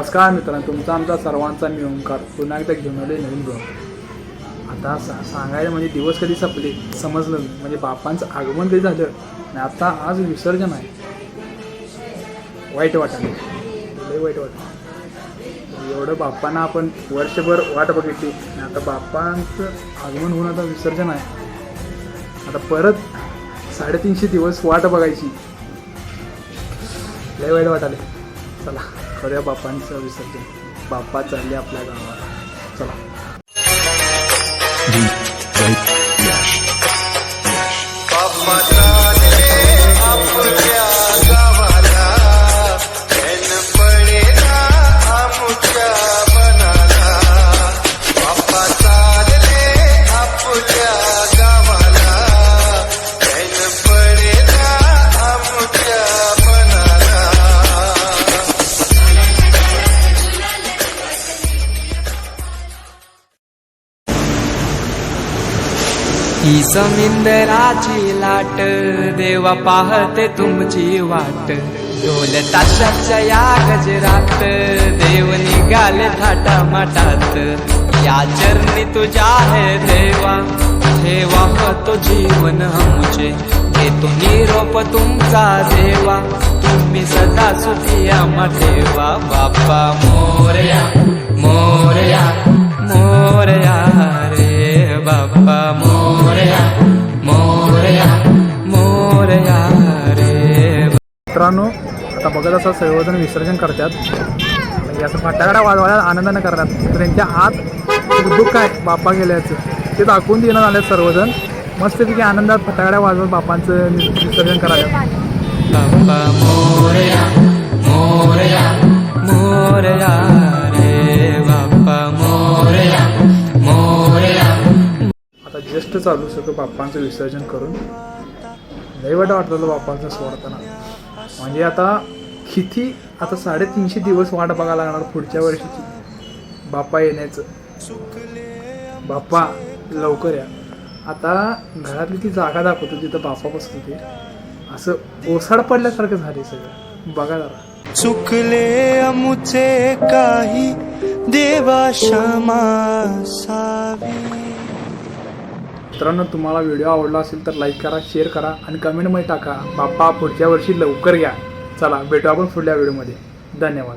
नमस्कार मित्रांनो तुमचा आमचा सर्वांचा मी ओंकार. पुन्हा एकदा घेऊन आले नवीन ब्लॉग. आता सा सांगायला म्हणजे दिवस कधी संपले समजलं नाही. म्हणजे बापांचं आगमन कधी झालं आणि आता आज विसर्जन आहे. वाईट वाटायला. लय वाईट वाटलं एवढं बाप्पांना आपण वर्षभर वाट बघितली आणि आता बाप्पांचं आगमन होऊन आता विसर्जन आहे. आता परत साडेतीनशे दिवस वाट बघायची. लय वाईट वाटाले चला. खऱ्या बापांचं विसर्जन. बापा चालले आपल्या गावात. चला. ही समिंदराची लाट देवा पाहते तुमची वाट. ढोल ताशाच्या या गजरात देव निघाले थाटा माटात या चरणी तुझ्या आहे देवा ठेवा हो तो जीवन आमचे. घेतो निरोप तुमचा देवा तुम्ही सदा सुखिया आम्हा ठेवा. बाप्पा मोर्या. मित्रांनो आता बघत असं सर्वजण विसर्जन करतात. म्हणजे असं फटाकड्या वाजवायला आनंदाने करतात त्यांच्या आत दुःख आहे बाप्पा गेल्याचं. ते दाखवून देणं आले सर्वजण. मस्तपैकी आनंदात फटाकड्या वाजवत बापांचं विसर्जन करायला. आता जस्ट चालू सगळं बाप्पांचं विसर्जन करून. लय वाटं वाटलं बाप्पांचं सोडताना म्हणजे आता किती आता साडेतीनशे दिवस वाट बघायला लागणार पुढच्या वर्षीची. बाप्पा येण्याचं. बाप्पा लवकर या. आता घरातली ती जागा दाखवतो जिथं बाप्पा बसतो ते. असं ओसाड पडल्यासारखं झाले सगळं. बघा जरा. चुकले अमुचे काही देवा क्षमा सावी. मित्रांनो तुम्हाला व्हिडिओ आवडला असेल तर लाईक करा शेअर करा आणि कमेंटमध्ये टाका. बाप्पा पुढच्या वर्षी लवकर या. चला भेटू आपण पुढल्या व्हिडिओमध्ये धन्यवाद.